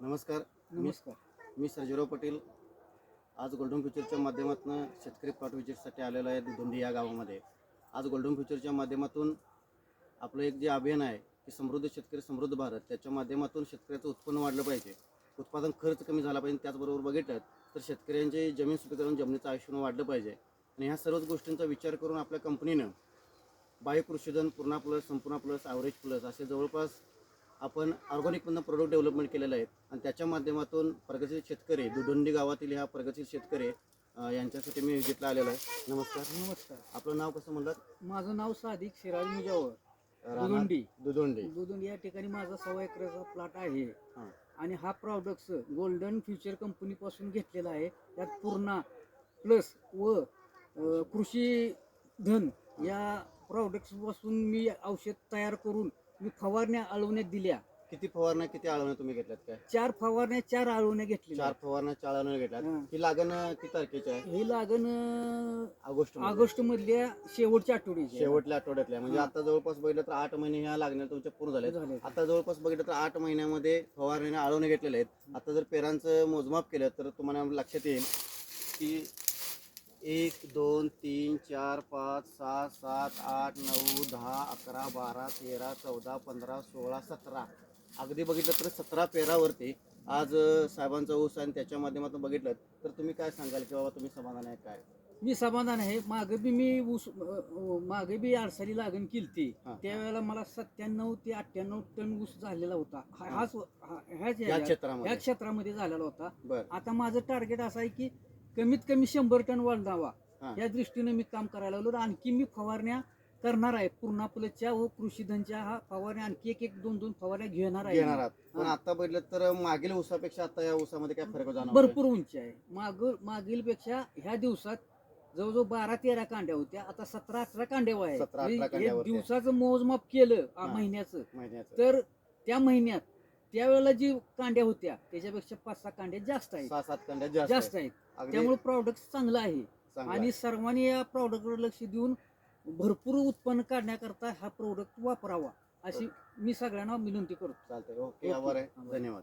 नमस्कार. नमस्कार. मी सर्जेराव पटेल. आज गोल्डन फ्युचरच्या माध्यमातून शेतकरी प्लॉट विजिटसाठी आलेलो आहे दुधोंडी या गावामध्ये. आज गोल्डन फ्युचरच्या माध्यमातून आपलं एक जे अभियान आहे की समृद्ध शेतकरी समृद्ध भारत त्याच्या माध्यमातून शेतकऱ्याचं उत्पन्न वाढलं पाहिजे. उत्पादन खर्च कमी झाला पाहिजे त्याचबरोबर बघितलं तर शेतकऱ्यांची जमीन सुपीकरण जमिनीचं आयुष्य वाढलं पाहिजे. आणि ह्या सर्वच गोष्टींचा विचार करून आपल्या कंपनीनं bio Krishidhan Purna plus Sampurna plus average plus असे जवळपास आपण ऑर्गॅनिकमधनं प्रोडक्ट डेव्हलपमेंट केलेलं आहे. आणि त्याच्या माध्यमातून प्रगतशील शेतकरी दुधोंडी गावातील ह्या प्रगतशील शेतकरी अं, यांच्यासाठी मी विजिटला आलेलो आहे. नमस्कार. नमस्कार. आपलं नाव कसं म्हणलात? माझं नाव सादिक सिराज मुजावर. दुधोंडी. दुधोंडी. दुधोंडी या ठिकाणी माझा सव्वा एकराचा प्लॉट आहे. हां. आणि हा प्रॉडक्ट्स गोल्डन फ्युचर कंपनीपासून घेतलेला आहे. त्यात पूर्णा प्लस व अ, कृषी धन या प्रॉडक्ट्सपासून मी औषध तयार करून मी फवारण्या आळवण्यात दिल्या. किती फवारण्या किती आळवण्या तुम्ही घेतल्यात काय? चार फवारण्या चार आळवण्या घेतलेल्या चार फवारण्या चार आळवण्या घेतल्यात. हां. ही लागण किती तारखेची आहे? हे लागण अ, ऑगस्ट ऑगस्ट मधल्या शेवटच्या आठवड्याची आहे. शेवटल्या आठवड्यातल्या. म्हणजे हां. आता जवळपास बघितलं तर आठ महिने ह्या लागण्या तुमच्या पूर्ण झाल्या झाले. आता जवळपास बघितलं तर आठ महिन्यामध्ये फवारण्याने आळवणे घेतलेले आहेत. आता जर पेरांचं मोजमाप केलं तर तुम्हाला लक्षात येईल की एक दोन तीन चार पाच सहा सात आठ नऊ दहा अकरा बारा तेरा चौदा पंधरा सोळा सतरा. अगदी बघितलं तर सतरा पेरावरती आज साहेबांचा ऊस आणि त्याच्या माध्यमातून बघितलं तर तुम्ही काय सांगाल की बाबा तुम्ही समाधान आहे काय? मी समाधान आहे. मागे बी मी ऊस मागे बी आडसाली लागण केलती. हा. त्यावेळेला मला सत्त्याण्णव ते अठ्ठ्याण्णव टन ऊस झालेला होता. हा-. हाच हा- ह्याच या क्षेत्रामध्ये. क्षेत्रामध्ये झालेला होता. बर. आता माझं टार्गेट असं आहे की कमीत कमी शंभर टन वाढावा हा. या दृष्टीने मी काम करायला लागलो आणखी मी फवारण्या करणार आहे पूर्णा प्लसच्या व कृषीधनच्या हा फवारण्या आणखी एक एक दोन दोन फवारण्या घेणार आहे आहात पण हा. आता बघितलं तर मागील ऊसापेक्षा आता या ऊसामध्ये काय फरक जाणवतोय? भरपूर उंची आहे माग मागील पेक्षा ह्या दिवसात जवळजवळ बारा तेरा कांड्या होत्या आता सतरा अठरा कांड्या आहे 17, 18 म्हणजे हे कांड्यावरती आहे. दिवसाचं मोजमाप केलं आ, हा. महिन्याचं महिन्याचं तर त्या महिन्यात त्यावेळेला जी कांड्या होत्या त्याच्यापेक्षा पाच सहा कांड्या जास्त आहेत सहा सात कांड्या जास्त जास्त आहेत. आहेत अगदी त्यामुळे प्रॉडक्ट चांगलं आहे चांगलं आणि आहे. सर्वांनी या प्रॉडक्टवर लक्ष देऊन भरपूर उत्पन्न काढण्याकरता हा प्रोडक्ट वापरावा अशी मी सगळ्यांना विनंती करतो चालतंय ओके ओके. आभार आहे. धन्यवाद